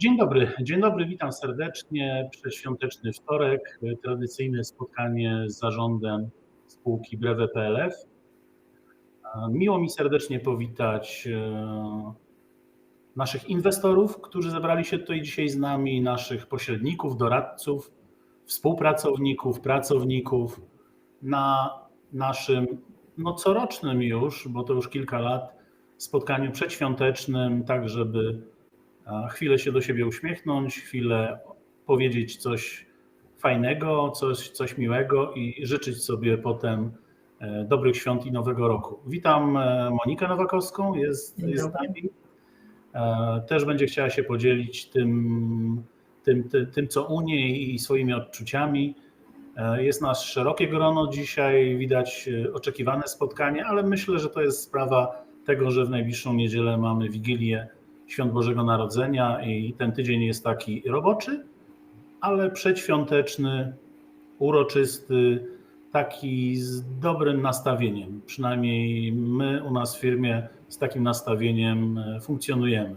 Dzień dobry, dzień dobry, witam serdecznie. Przedświąteczny wtorek, tradycyjne spotkanie z zarządem spółki Brewe PLF. Miło mi serdecznie powitać e, naszych inwestorów, którzy zebrali się tutaj dzisiaj z nami, naszych pośredników, doradców, współpracowników, pracowników na naszym no, corocznym już, bo to już kilka lat, spotkaniu przedświątecznym, tak żeby chwilę się do siebie uśmiechnąć, chwilę powiedzieć coś fajnego, coś, coś miłego i życzyć sobie potem e, dobrych świąt i nowego roku. Witam e, Monikę Nowakowską, jest, Dzień jest z nami. E, Też będzie chciała się podzielić tym, tym, tym, tym, co u niej i swoimi odczuciami. Jest nas szerokie grono dzisiaj, widać oczekiwane spotkanie, ale myślę, że to jest sprawa tego, że w najbliższą niedzielę mamy Wigilię Świąt Bożego Narodzenia i ten tydzień jest taki roboczy, ale przedświąteczny, uroczysty, taki z dobrym nastawieniem. Przynajmniej my u nas w firmie z takim nastawieniem e, funkcjonujemy.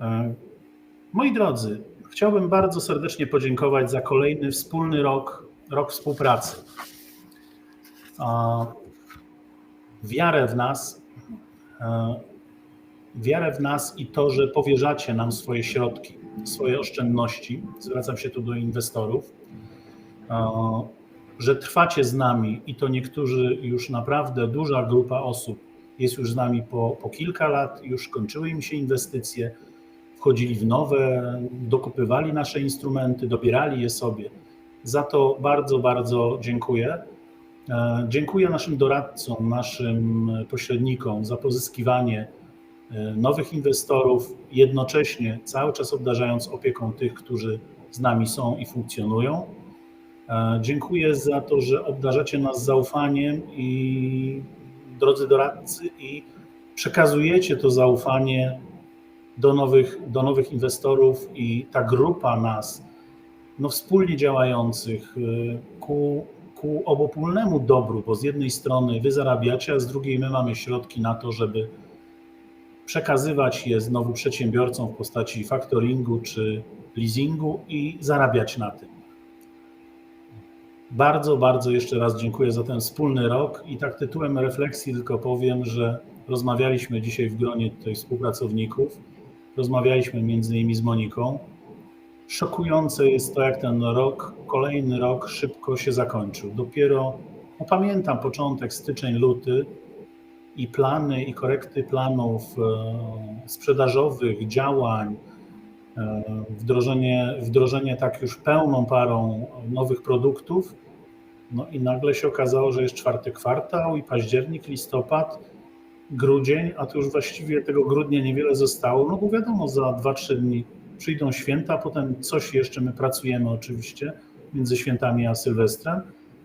E, Moi drodzy, chciałbym bardzo serdecznie podziękować za kolejny wspólny rok, rok współpracy. Wiarę w nas, e, wiarę w nas i to, że powierzacie nam swoje środki, swoje oszczędności. Zwracam się tu do inwestorów, e, że trwacie z nami i to niektórzy już naprawdę duża grupa osób jest już z nami po, po kilka lat, już kończyły im się inwestycje, wchodzili w nowe, dokupywali nasze instrumenty, dobierali je sobie. Za to bardzo, bardzo dziękuję. E, Dziękuję naszym doradcom, naszym pośrednikom za pozyskiwanie nowych inwestorów, jednocześnie cały czas obdarzając opieką tych, którzy z nami są i funkcjonują. E, Dziękuję za to, że obdarzacie nas zaufaniem i drodzy doradcy i przekazujecie to zaufanie do nowych, do nowych inwestorów i ta grupa nas, no wspólnie działających y, ku, ku obopólnemu dobru, bo z jednej strony wy zarabiacie, a z drugiej my mamy środki na to, żeby przekazywać je znowu przedsiębiorcom w postaci faktoringu czy leasingu i zarabiać na tym. Bardzo, bardzo jeszcze raz dziękuję za ten wspólny rok i tak tytułem refleksji tylko powiem, że rozmawialiśmy dzisiaj w gronie tutaj współpracowników, rozmawialiśmy między innymi z Moniką. Szokujące jest to, jak ten rok, kolejny rok szybko się zakończył. Dopiero, no pamiętam początek, styczeń, luty i plany i korekty planów e, sprzedażowych, działań, e, wdrożenie, wdrożenie tak już pełną parą nowych produktów. No i nagle się okazało, że jest czwarty kwartał i październik, listopad, grudzień, a to już właściwie tego grudnia niewiele zostało, no bo wiadomo, za 2-3 dni przyjdą święta, potem coś jeszcze, my pracujemy oczywiście między świętami a Sylwestrem,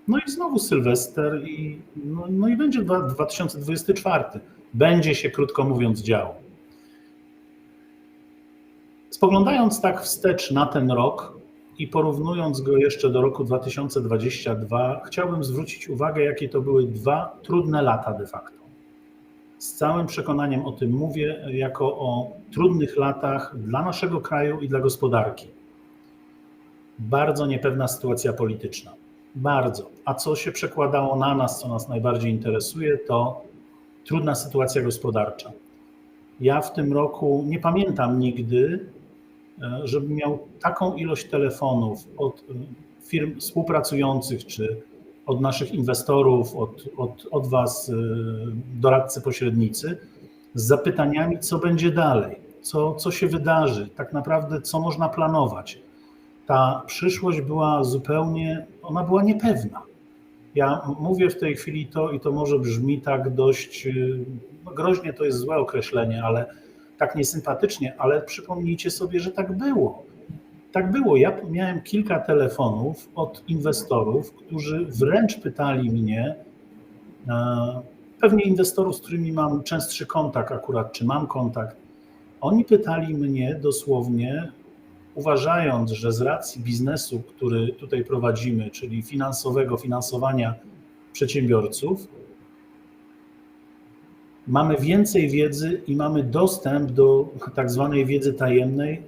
no i znowu Sylwester i, no, no i będzie dwa- 2024. Będzie się, krótko mówiąc, działo. Spoglądając tak wstecz na ten rok i porównując go jeszcze do roku 2022, chciałbym zwrócić uwagę, jakie to były dwa trudne lata de facto. Z całym przekonaniem o tym mówię, jako o trudnych latach dla naszego kraju i dla gospodarki. Bardzo niepewna sytuacja polityczna. Bardzo. A co się przekładało na nas, co nas najbardziej interesuje, to trudna sytuacja gospodarcza. Ja w tym roku nie pamiętam nigdy, e, żebym miał taką ilość telefonów od e, firm współpracujących czy od naszych inwestorów, od, od, od Was, y, doradcy pośrednicy, z zapytaniami, co będzie dalej, co, co się wydarzy, tak naprawdę, co można planować. Ta przyszłość była zupełnie, ona była niepewna. Ja mówię w tej chwili to i to może brzmi tak dość, y, no groźnie to jest złe określenie, ale tak niesympatycznie, ale przypomnijcie sobie, że tak było. Tak było. Ja miałem kilka telefonów od inwestorów, którzy wręcz pytali mnie, pewnie inwestorów, z którymi mam częstszy kontakt akurat, czy mam kontakt, oni pytali mnie dosłownie, uważając, że z racji biznesu, który tutaj prowadzimy, czyli finansowego, finansowania przedsiębiorców, mamy więcej wiedzy i mamy dostęp do tak zwanej wiedzy tajemnej,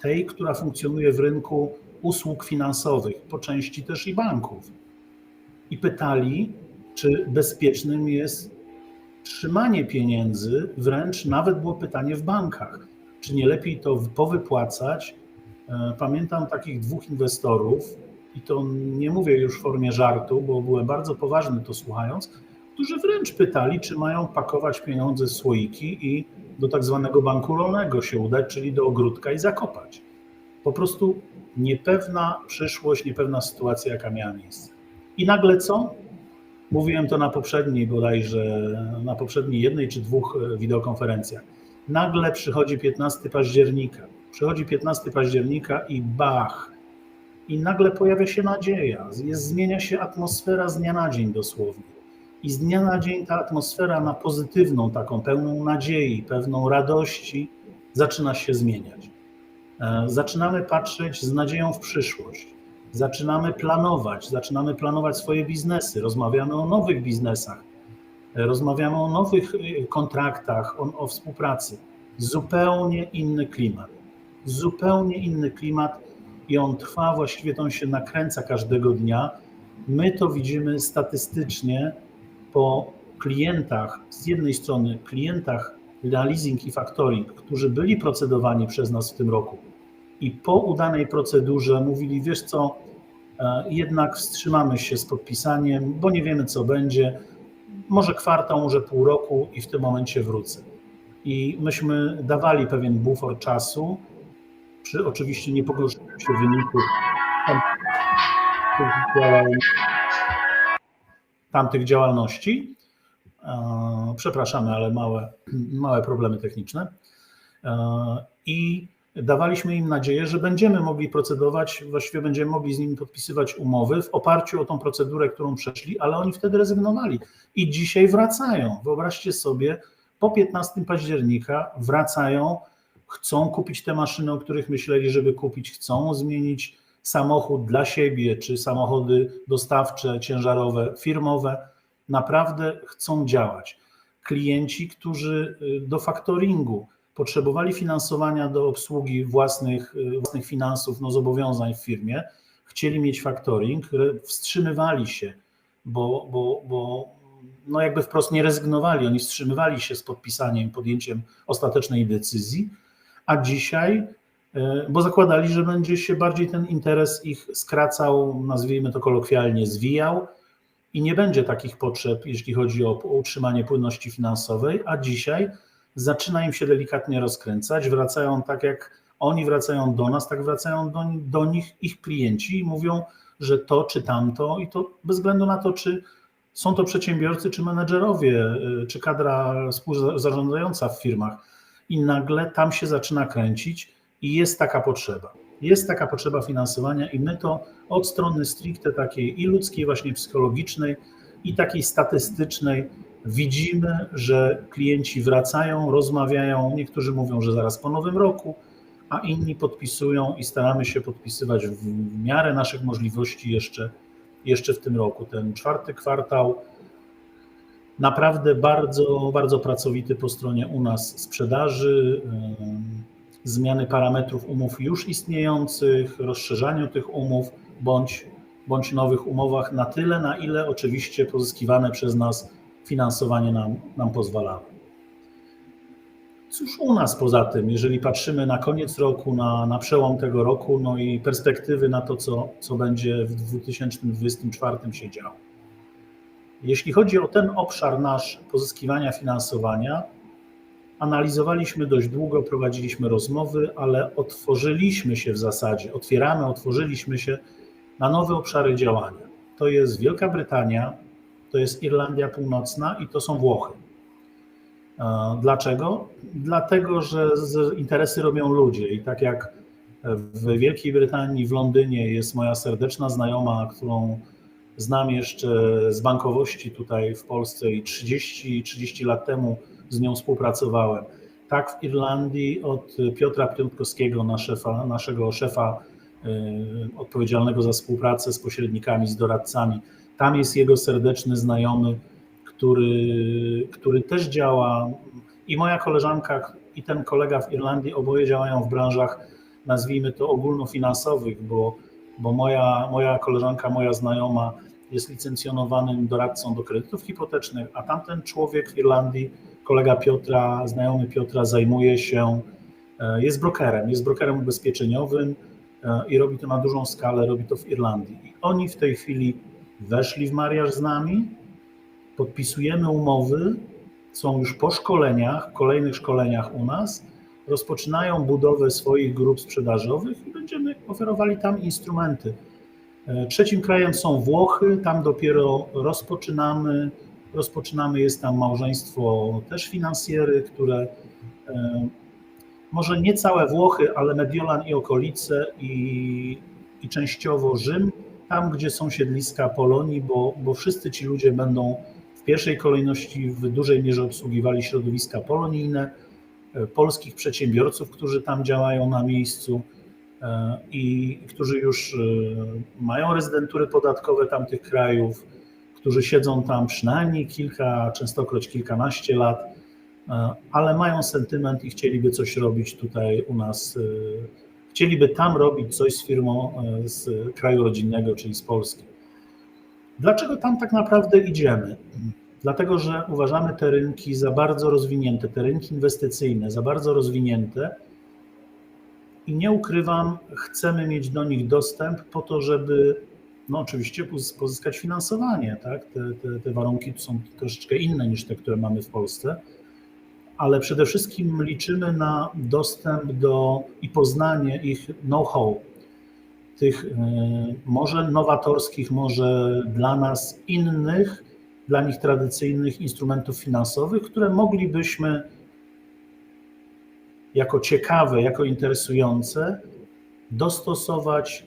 tej, która funkcjonuje w rynku usług finansowych, po części też i banków. I pytali, czy bezpiecznym jest trzymanie pieniędzy, wręcz nawet było pytanie w bankach, czy nie lepiej to powypłacać. E, pamiętam takich dwóch inwestorów, i to nie mówię już w formie żartu, bo byłem bardzo poważny to słuchając, którzy wręcz pytali, czy mają pakować pieniądze w słoiki i do tak zwanego banku rolnego się udać, czyli do ogródka i zakopać. Po prostu niepewna przyszłość, niepewna sytuacja, jaka miała miejsce. I nagle co? Mówiłem to na poprzedniej bodajże, na poprzedniej jednej czy dwóch e, wideokonferencjach. Nagle przychodzi 15 października. Przychodzi 15 października i bach. I nagle pojawia się nadzieja. Jest, zmienia się atmosfera z dnia na dzień dosłownie. I z dnia na dzień ta atmosfera na pozytywną, taką pełną nadziei, pewną radości zaczyna się zmieniać. E, zaczynamy patrzeć z nadzieją w przyszłość zaczynamy planować, zaczynamy planować swoje biznesy, rozmawiamy o nowych biznesach, rozmawiamy o nowych y, kontraktach, o, o współpracy. Zupełnie inny klimat. Zupełnie inny klimat i on trwa, właściwie to on się nakręca każdego dnia. My to widzimy statystycznie po klientach, z jednej strony klientach leasing i factoring, którzy byli procedowani przez nas w tym roku, i po udanej procedurze mówili, wiesz co, e, jednak wstrzymamy się z podpisaniem, bo nie wiemy, co będzie. Może kwartał, może pół roku i w tym momencie wrócę. I myśmy dawali pewien bufor czasu, przy oczywiście nie pogorszeniu się wyników tamtych działalności. E, przepraszamy, ale małe, małe problemy techniczne. E, I dawaliśmy im nadzieję, że będziemy mogli procedować, właściwie będziemy mogli z nimi podpisywać umowy w oparciu o tą procedurę, którą przeszli, ale oni wtedy rezygnowali i dzisiaj wracają. Wyobraźcie sobie, po 15 października wracają, chcą kupić te maszyny, o których myśleli, żeby kupić, chcą zmienić samochód dla siebie, czy samochody dostawcze, ciężarowe, firmowe. Naprawdę chcą działać. Klienci, którzy y, do faktoringu, potrzebowali finansowania do obsługi własnych, y, własnych finansów, no zobowiązań w firmie, chcieli mieć factoring, wstrzymywali się, bo, bo, bo no jakby wprost nie rezygnowali, oni wstrzymywali się z podpisaniem, podjęciem ostatecznej decyzji, a dzisiaj, y, bo zakładali, że będzie się bardziej ten interes ich skracał, nazwijmy to kolokwialnie, zwijał i nie będzie takich potrzeb, jeśli chodzi o utrzymanie płynności finansowej, a dzisiaj zaczyna im się delikatnie rozkręcać, wracają tak jak oni wracają do nas, tak wracają do, do nich ich klienci i mówią, że to czy tamto i to bez względu na to, czy są to przedsiębiorcy, czy menedżerowie, y, czy kadra współzarządzająca w firmach. I nagle tam się zaczyna kręcić i jest taka potrzeba. Jest taka potrzeba finansowania i my to od strony stricte takiej i ludzkiej, właśnie psychologicznej, i takiej statystycznej widzimy, że klienci wracają, rozmawiają. Niektórzy mówią, że zaraz po nowym roku, a inni podpisują i staramy się podpisywać w miarę naszych możliwości jeszcze, jeszcze w tym roku. Ten czwarty kwartał naprawdę bardzo, bardzo pracowity po stronie u nas sprzedaży, zmiany parametrów umów już istniejących, rozszerzaniu tych umów bądź, bądź nowych umowach na tyle, na ile oczywiście pozyskiwane przez nas finansowanie nam, nam pozwalało. Cóż u nas poza tym, jeżeli patrzymy na koniec roku, na, na przełom tego roku, no i perspektywy na to, co, co będzie w 2024 się działo. Jeśli chodzi o ten obszar nasz pozyskiwania finansowania, analizowaliśmy dość długo, prowadziliśmy rozmowy, ale otworzyliśmy się w zasadzie, otwieramy, otworzyliśmy się na nowe obszary działania. To jest Wielka Brytania, to jest Irlandia Północna i to są Włochy. Dlaczego? Dlatego, że interesy robią ludzie i tak jak w Wielkiej Brytanii, w Londynie jest moja serdeczna znajoma, którą znam jeszcze z bankowości tutaj w Polsce i 30, 30 lat temu z nią współpracowałem. Tak w Irlandii od Piotra Piątkowskiego, na szefa, naszego szefa y, odpowiedzialnego za współpracę z pośrednikami, z doradcami, tam jest jego serdeczny znajomy, który, który też działa i moja koleżanka i ten kolega w Irlandii oboje działają w branżach, nazwijmy to ogólnofinansowych, bo, bo moja, moja koleżanka, moja znajoma jest licencjonowanym doradcą do kredytów hipotecznych, a tamten człowiek w Irlandii, kolega Piotra, znajomy Piotra, zajmuje się, e, jest brokerem, jest brokerem ubezpieczeniowym e, i robi to na dużą skalę, robi to w Irlandii. I oni w tej chwili weszli w mariaż z nami, podpisujemy umowy, są już po szkoleniach, kolejnych szkoleniach u nas, rozpoczynają budowę swoich grup sprzedażowych i będziemy oferowali tam instrumenty. E, trzecim krajem są Włochy, tam dopiero rozpoczynamy, rozpoczynamy, jest tam małżeństwo też finansjery, które e, może nie całe Włochy, ale Mediolan i okolice i, i częściowo Rzym, tam gdzie są siedliska Polonii, bo, bo wszyscy ci ludzie będą w pierwszej kolejności w dużej mierze obsługiwali środowiska polonijne, polskich przedsiębiorców, którzy tam działają na miejscu e, i którzy już e, mają rezydentury podatkowe tamtych krajów, którzy siedzą tam przynajmniej kilka, częstokroć kilkanaście lat, ale mają sentyment i chcieliby coś robić tutaj u nas. Chcieliby tam robić coś z firmą z kraju rodzinnego, czyli z Polski. Dlaczego tam tak naprawdę idziemy? Dlatego, że uważamy te rynki za bardzo rozwinięte, te rynki inwestycyjne za bardzo rozwinięte. I nie ukrywam, chcemy mieć do nich dostęp po to, żeby no oczywiście pozyskać finansowanie, tak? Te, te, te warunki są troszeczkę inne niż te, które mamy w Polsce, ale przede wszystkim liczymy na dostęp do i poznanie ich know-how, tych e, może nowatorskich, może dla nas innych, dla nich tradycyjnych instrumentów finansowych, które moglibyśmy jako ciekawe, jako interesujące dostosować,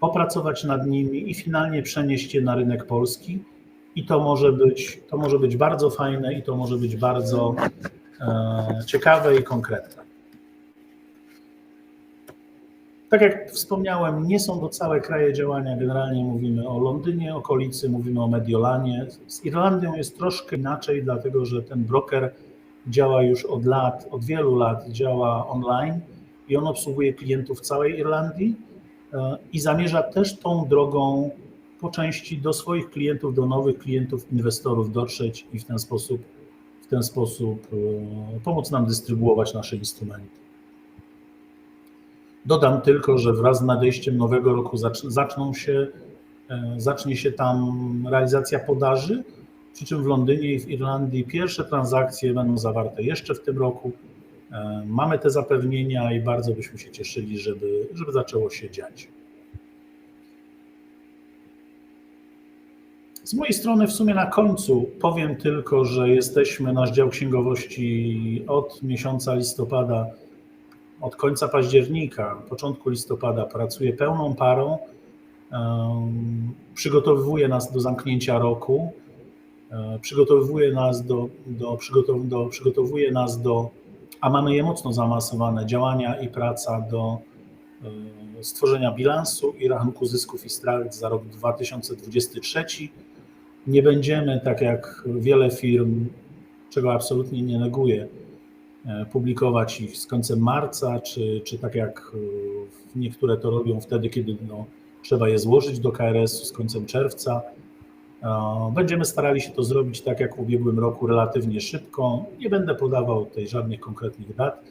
opracować nad nimi i finalnie przenieść je na rynek polski. I to może być, to może być bardzo fajne i to może być bardzo e, ciekawe i konkretne. Tak jak wspomniałem, nie są to całe kraje działania. Generalnie mówimy o Londynie, okolicy, mówimy o Mediolanie. Z Irlandią jest troszkę inaczej, dlatego że ten broker działa już od lat, od wielu lat działa online i on obsługuje klientów całej Irlandii e, i zamierza też tą drogą po części do swoich klientów, do nowych klientów, inwestorów dotrzeć i w ten sposób, w ten sposób e, pomóc nam dystrybuować nasze instrumenty. Dodam tylko, że wraz z nadejściem nowego roku zaczną się, e, zacznie się tam realizacja podaży, przy czym w Londynie i w Irlandii pierwsze transakcje będą zawarte jeszcze w tym roku. E, mamy te zapewnienia i bardzo byśmy się cieszyli, żeby, żeby zaczęło się dziać. Z mojej strony w sumie na końcu powiem tylko, że jesteśmy, nasz dział księgowości od miesiąca listopada od końca października, początku listopada pracuje pełną parą, przygotowuje nas do zamknięcia roku, e, przygotowuje nas do, do, przygotow, do, przygotowuje nas do, a mamy je mocno zaawansowane, działania i praca do e, stworzenia bilansu i rachunku zysków i strat za rok 2023. Nie będziemy, tak jak wiele firm, czego absolutnie nie neguję, publikować ich z końcem marca, czy, czy tak jak e, niektóre to robią wtedy, kiedy no, trzeba je złożyć do KRS-u z końcem czerwca. E, będziemy starali się to zrobić tak jak w ubiegłym roku, relatywnie szybko. Nie będę podawał tutaj żadnych konkretnych dat,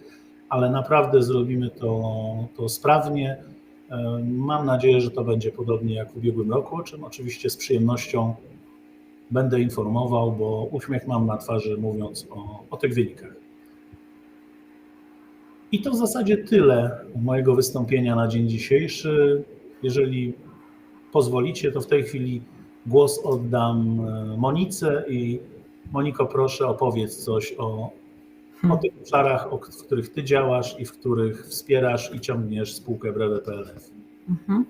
ale naprawdę zrobimy to, to sprawnie. Mam nadzieję, że to będzie podobnie jak w ubiegłym roku, o czym oczywiście z przyjemnością będę informował, bo uśmiech mam na twarzy mówiąc o, o tych wynikach. I to w zasadzie tyle mojego wystąpienia na dzień dzisiejszy. Jeżeli pozwolicie, to w tej chwili głos oddam e, Monice i Moniko, proszę opowiedz coś o, o tych obszarach, o, w których Ty działasz i w których wspierasz i ciągniesz spółkę Brewe PLF. Mhm.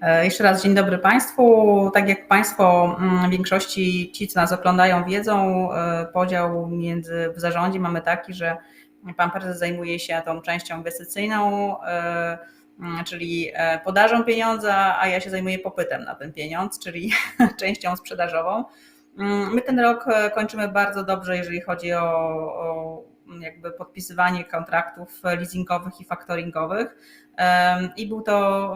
E, jeszcze raz dzień dobry Państwu. Tak jak Państwo mm, w większości ci, co nas oglądają, wiedzą, e, podział między w zarządzie mamy taki, że Pan prezes zajmuje się tą częścią inwestycyjną, e, mm, czyli e, podażą pieniądza, a ja się zajmuję popytem na ten pieniądz, czyli częścią sprzedażową. Mm, My ten rok e, kończymy bardzo dobrze, jeżeli chodzi o, o jakby podpisywanie kontraktów leasingowych i faktoringowych. I był to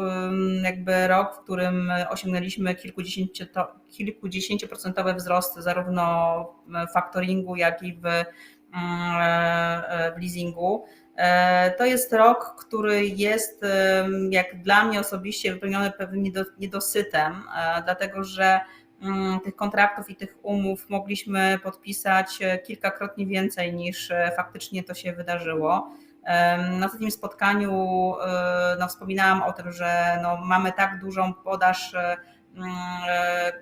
jakby rok, w którym osiągnęliśmy kilkudziesięcio- kilkudziesięcioprocentowy wzrost zarówno w faktoringu, jak i w, w leasingu. E, To jest rok, który jest jak dla mnie osobiście wypełniony pewnym niedo- niedosytem, e, dlatego że mm, tych kontraktów i tych umów mogliśmy podpisać e, kilkakrotnie więcej niż e, faktycznie to się wydarzyło. Na ostatnim spotkaniu e, no, wspominałam o tym, że no, mamy tak dużą podaż, e, e,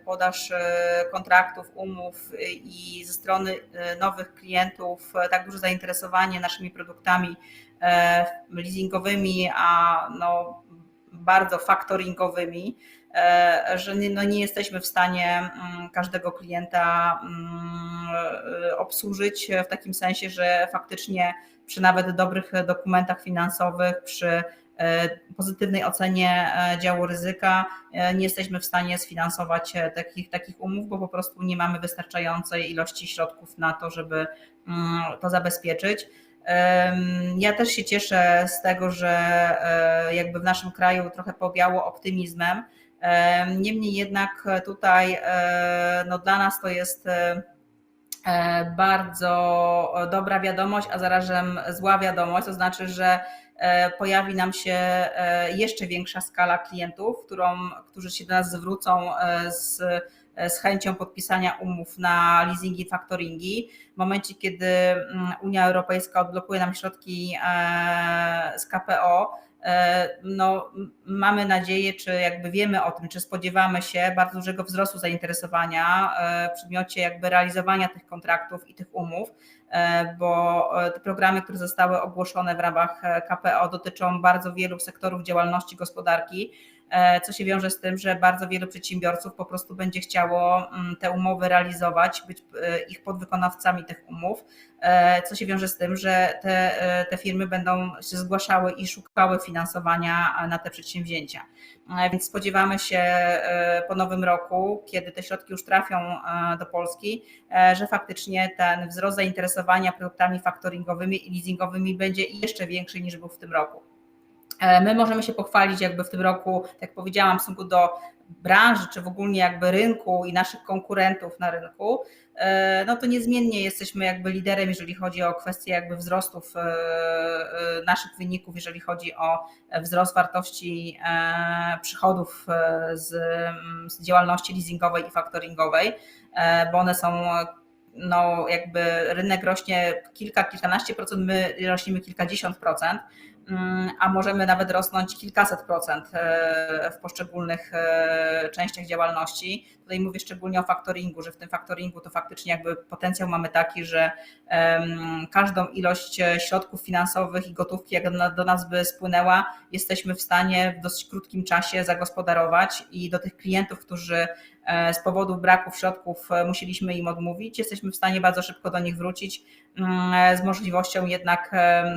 podaż e, kontraktów, umów e, i ze strony e, nowych klientów e, tak duże zainteresowanie naszymi produktami e, leasingowymi, a no, bardzo faktoringowymi, e, że nie, no nie jesteśmy w stanie mm, każdego klienta mm, e, obsłużyć w takim sensie, że faktycznie przy nawet dobrych dokumentach finansowych, przy e, pozytywnej ocenie e, działu ryzyka e, nie jesteśmy w stanie sfinansować e, takich, takich umów, bo po prostu nie mamy wystarczającej ilości środków na to, żeby mm, to zabezpieczyć. Ja też się cieszę z tego, że e, jakby w naszym kraju trochę pobiało optymizmem. Em, Niemniej jednak tutaj e, no dla nas to jest e, e, bardzo dobra wiadomość, a zarazem zła wiadomość, to znaczy, że e, pojawi nam się e, jeszcze większa skala klientów, którą, którzy się do nas zwrócą e, z, z chęcią podpisania umów na leasingi, faktoringi. W momencie, kiedy mm, Unia Europejska odblokuje nam środki e, z KPO, e, no, m- mamy nadzieję, czy jakby wiemy o tym, czy spodziewamy się bardzo dużego wzrostu zainteresowania e, w przedmiocie jakby realizowania tych kontraktów i tych umów, e, bo e, te programy, które zostały ogłoszone w ramach e, KPO dotyczą bardzo wielu sektorów działalności gospodarki, e, co się wiąże z tym, że bardzo wielu przedsiębiorców po prostu będzie chciało mm, te umowy realizować, być e, ich podwykonawcami tych umów, e, co się wiąże z tym, że te, e, te firmy będą się zgłaszały i szukały finansowania e, na te przedsięwzięcia. E, Więc spodziewamy się e, po nowym roku, kiedy te środki już trafią e, do Polski, e, że faktycznie ten wzrost zainteresowania produktami faktoringowymi i leasingowymi będzie jeszcze większy niż był w tym roku. E, My możemy się pochwalić jakby w tym roku, tak jak powiedziałam, w stosunku do branży, czy w ogóle jakby rynku i naszych konkurentów na rynku, e, no to niezmiennie jesteśmy jakby liderem, jeżeli chodzi o kwestie jakby wzrostów e, naszych wyników, jeżeli chodzi o wzrost wartości przychodów z, z działalności leasingowej i faktoringowej, bo one są no jakby rynek rośnie kilka, kilkanaście procent, my rośniemy kilkadziesiąt procent, a możemy nawet rosnąć kilkaset procent e, w poszczególnych e, częściach działalności. Tutaj mówię szczególnie o faktoringu, że w tym faktoringu to faktycznie jakby potencjał mamy taki, że każdą ilość e, środków finansowych i gotówki, jak do nas by spłynęła, jesteśmy w stanie w dosyć krótkim czasie zagospodarować i do tych klientów, którzy z powodu braków środków e, musieliśmy im odmówić, jesteśmy w stanie bardzo szybko do nich wrócić mm, z możliwością jednak,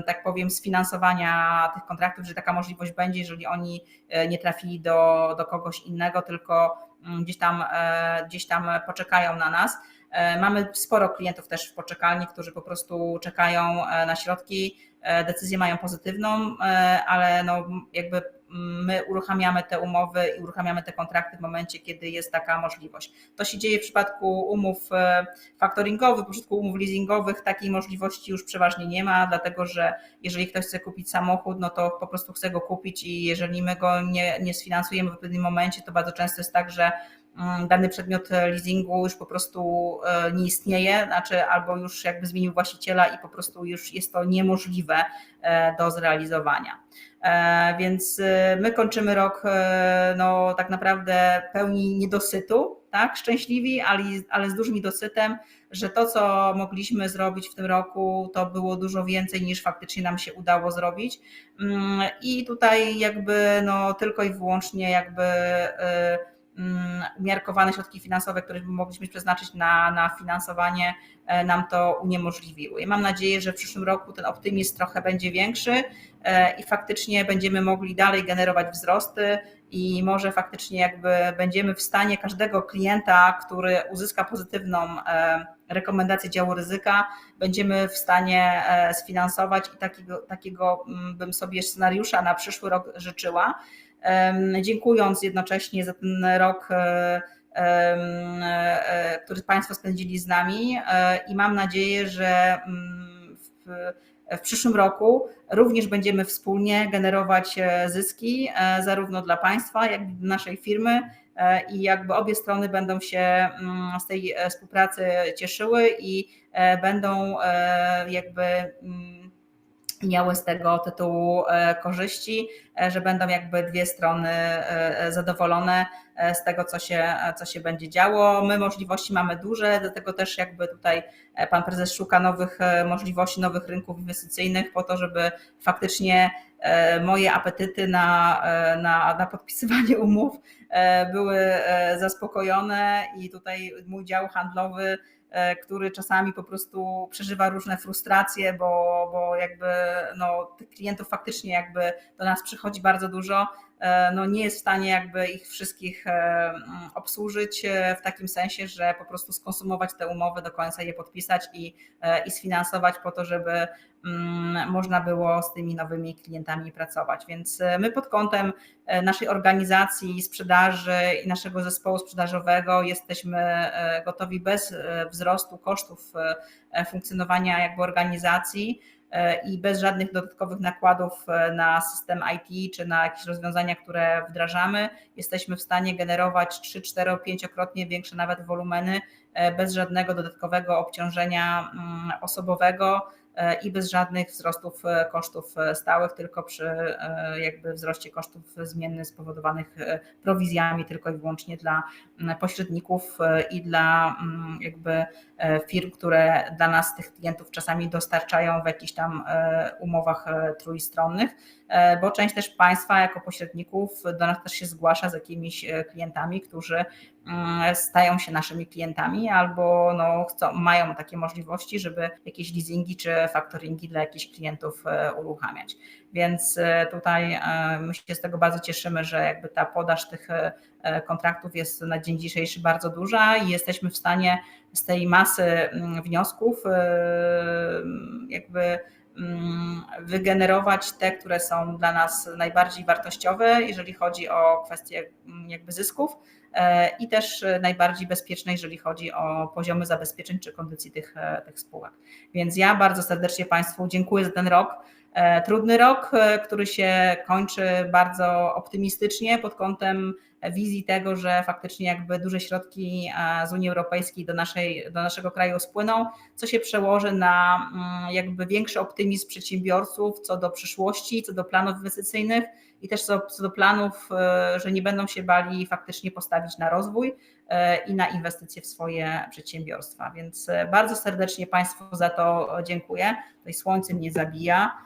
tak powiem, sfinansowania tych kontraktów, że taka możliwość będzie, jeżeli oni e, nie trafili do, do kogoś innego, tylko mm, gdzieś tam, e, gdzieś tam poczekają na nas. E, Mamy sporo klientów też w poczekalni, którzy po prostu czekają e, na środki, e, decyzję mają pozytywną, e, ale no jakby my uruchamiamy te umowy i uruchamiamy te kontrakty w momencie, kiedy jest taka możliwość. To się dzieje w przypadku umów e, faktoringowych, w przypadku umów leasingowych takiej możliwości już przeważnie nie ma, dlatego że jeżeli ktoś chce kupić samochód, no to po prostu chce go kupić i jeżeli my go nie, nie sfinansujemy w pewnym momencie, to bardzo często jest tak, że mm, dany przedmiot leasingu już po prostu e, nie istnieje, znaczy albo już jakby zmienił właściciela i po prostu już jest to niemożliwe e, do zrealizowania. E, Więc e, my kończymy rok e, no, tak naprawdę pełni niedosytu, tak, szczęśliwi, ale, ale z dużym niedosytem, że to, co mogliśmy zrobić w tym roku, to było dużo więcej niż faktycznie nam się udało zrobić. Mm, I tutaj jakby no, tylko i wyłącznie jakby mm, umiarkowane środki finansowe, które mogliśmy przeznaczyć na, na finansowanie, e, nam to uniemożliwiły. I mam nadzieję, że w przyszłym roku ten optymizm trochę będzie większy e, i faktycznie będziemy mogli dalej generować wzrosty i może faktycznie jakby będziemy w stanie każdego klienta, który uzyska pozytywną rekomendację działu ryzyka, będziemy w stanie sfinansować i takiego, takiego mm, bym sobie scenariusza na przyszły rok życzyła. Dziękując jednocześnie za ten rok E, który Państwo spędzili z nami e, i mam nadzieję, że mm, w, w przyszłym roku również będziemy wspólnie generować e, zyski, zarówno dla Państwa, jak i dla naszej firmy. I jakby obie strony będą się mm, z tej współpracy cieszyły i będą jakby mm, miały z tego tytułu e, korzyści, e, że będą jakby dwie strony e, zadowolone z tego, co się, co się będzie działo. My możliwości mamy duże, dlatego też jakby tutaj pan prezes szuka nowych możliwości, nowych rynków inwestycyjnych po to, żeby faktycznie moje apetyty na, na, na podpisywanie umów były zaspokojone i tutaj mój dział handlowy który czasami po prostu przeżywa różne frustracje, bo, bo jakby no, tych klientów faktycznie jakby do nas przychodzi bardzo dużo, e, no nie jest w stanie jakby ich wszystkich e, obsłużyć w takim sensie, że po prostu skonsumować te umowy do końca, je podpisać i, i sfinansować po to, żeby Mm, można było z tymi nowymi klientami pracować. Więc e, my pod kątem e, naszej organizacji, sprzedaży i naszego zespołu sprzedażowego jesteśmy e, gotowi bez wzrostu kosztów funkcjonowania jakby organizacji i bez żadnych dodatkowych nakładów na system IT czy na jakieś rozwiązania, które wdrażamy, jesteśmy w stanie generować 3, 4, 5-krotnie większe nawet wolumeny bez żadnego dodatkowego obciążenia mm, osobowego. E, i bez żadnych wzrostów e, kosztów e, stałych, tylko przy jakby wzroście kosztów zmiennych spowodowanych prowizjami tylko i wyłącznie dla pośredników i dla jakby firm, które dla nas tych klientów czasami dostarczają w jakichś tam umowach trójstronnych, bo część też państwa jako pośredników do nas też się zgłasza z jakimiś klientami, którzy stają się naszymi klientami albo no, chcą, mają takie możliwości, żeby jakieś leasingi czy faktoringi dla jakichś klientów e, uruchamiać. Więc e, tutaj e, my się z tego bardzo cieszymy, że jakby ta podaż tych kontraktów jest na dzień dzisiejszy bardzo duża i jesteśmy w stanie z tej masy mm, wniosków jakby mm, wygenerować te, które są dla nas najbardziej wartościowe, jeżeli chodzi o kwestie jakby zysków, E, i też najbardziej bezpieczne, jeżeli chodzi o poziomy zabezpieczeń czy kondycji tych, e, tych spółek. Więc ja bardzo serdecznie Państwu dziękuję za ten rok. E, trudny rok, który się kończy bardzo optymistycznie pod kątem wizji tego, że faktycznie jakby duże środki z Unii Europejskiej do, naszej, do naszego kraju spłyną, co się przełoży na mm, jakby większy optymizm przedsiębiorców co do przyszłości, co do planów inwestycyjnych i też co, co do planów, e, że nie będą się bali faktycznie postawić na rozwój e, i na inwestycje w swoje przedsiębiorstwa. Więc e, bardzo serdecznie Państwu za to dziękuję. Tutaj słońce mnie zabija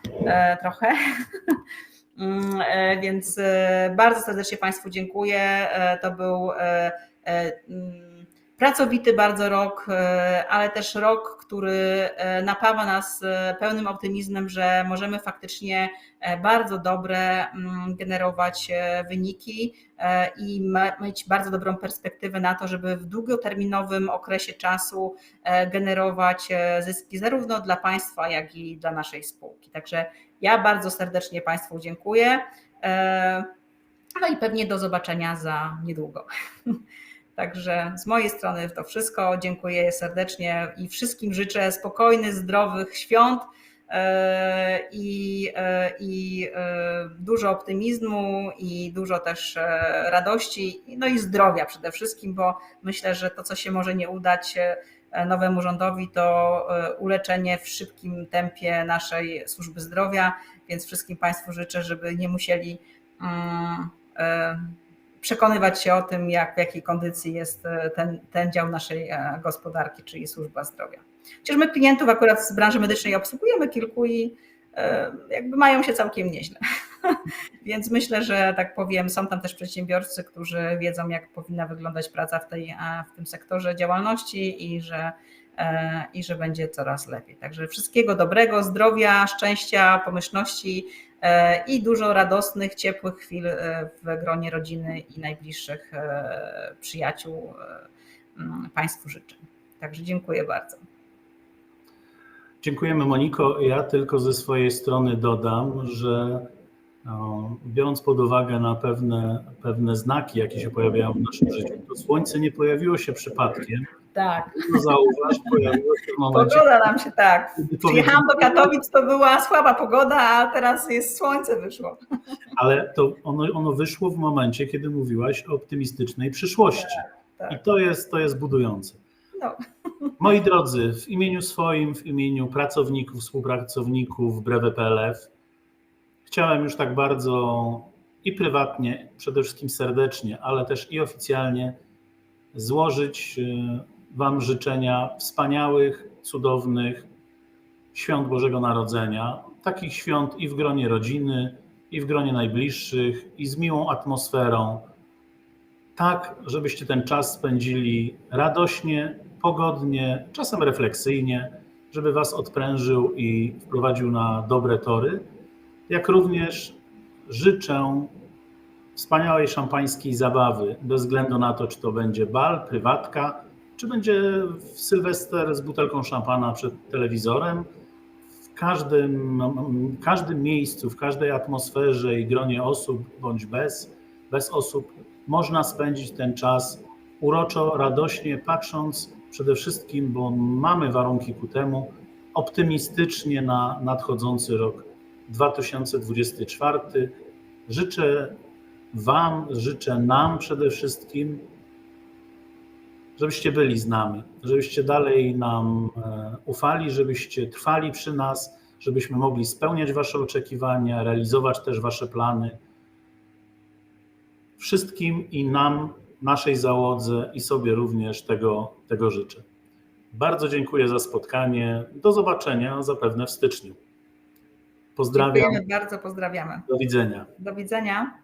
trochę. Mm, więc bardzo serdecznie Państwu dziękuję. To był mm, pracowity bardzo rok, e, ale też rok, który e, napawa nas e, pełnym optymizmem, że możemy faktycznie bardzo dobre mm, generować wyniki i mieć bardzo dobrą perspektywę na to, żeby w długoterminowym okresie czasu generować zyski zarówno dla państwa, jak i dla naszej spółki. Także ja bardzo serdecznie Państwu dziękuję. No i pewnie do zobaczenia za niedługo. Także z mojej strony to wszystko. Dziękuję serdecznie i wszystkim życzę spokojnych, zdrowych świąt e, i, e, i e, dużo optymizmu i dużo też radości, no i zdrowia przede wszystkim, bo myślę, że to, co się może nie udać nowemu rządowi, to uleczenie w szybkim tempie naszej służby zdrowia, więc wszystkim Państwu życzę, żeby nie musieli mm, przekonywać się o tym, jak, w jakiej kondycji jest e, ten, ten dział naszej e, gospodarki, czyli służba zdrowia. Chociaż my klientów akurat z branży medycznej obsługujemy kilku i e, jakby mają się całkiem nieźle. Więc myślę, że tak powiem, są tam też przedsiębiorcy, którzy wiedzą, jak powinna wyglądać praca w, tej, w tym sektorze działalności i że i że będzie coraz lepiej. Także wszystkiego dobrego, zdrowia, szczęścia, pomyślności i dużo radosnych, ciepłych chwil e, w gronie rodziny i najbliższych e, przyjaciół e, m, Państwu życzę. Także dziękuję bardzo. Dziękujemy Moniko. Ja tylko ze swojej strony dodam, że biorąc pod uwagę na pewne, pewne znaki, jakie się pojawiają w naszym życiu, to słońce nie pojawiło się przypadkiem. Tak, No zauważ, pojawiło się w momencie, pogoda nam się tak. Przyjechałam do Katowic, to była słaba pogoda, a teraz jest słońce wyszło. ale to ono, ono wyszło w momencie, kiedy mówiłaś o optymistycznej przyszłości. tak. I to jest, to jest budujące. No. Moi drodzy, w imieniu swoim, w imieniu pracowników, współpracowników Brewe PLF, chciałem już tak bardzo i prywatnie, przede wszystkim serdecznie, ale też i oficjalnie złożyć y, Wam życzenia wspaniałych, cudownych świąt Bożego Narodzenia, takich świąt i w gronie rodziny, i w gronie najbliższych, i z miłą atmosferą, tak, żebyście ten czas spędzili radośnie, pogodnie, czasem refleksyjnie, żeby Was odprężył i wprowadził na dobre tory. Jak również życzę wspaniałej szampańskiej zabawy, bez względu na to, czy to będzie bal, prywatka, czy będzie w Sylwester z butelką szampana przed telewizorem. W każdym, w każdym miejscu, w każdej atmosferze i gronie osób, bądź bez, bez osób, można spędzić ten czas uroczo, radośnie, patrząc przede wszystkim, bo mamy warunki ku temu, optymistycznie na nadchodzący rok 2024. Życzę Wam, życzę nam przede wszystkim, żebyście byli z nami, żebyście dalej nam e, ufali, żebyście trwali przy nas, żebyśmy mogli spełniać Wasze oczekiwania, realizować też Wasze plany wszystkim i nam, naszej załodze i sobie również tego, tego życzę. Bardzo dziękuję za spotkanie. Do zobaczenia zapewne w styczniu. Pozdrawiam. Dziękujemy bardzo, pozdrawiamy. Do widzenia. Do widzenia.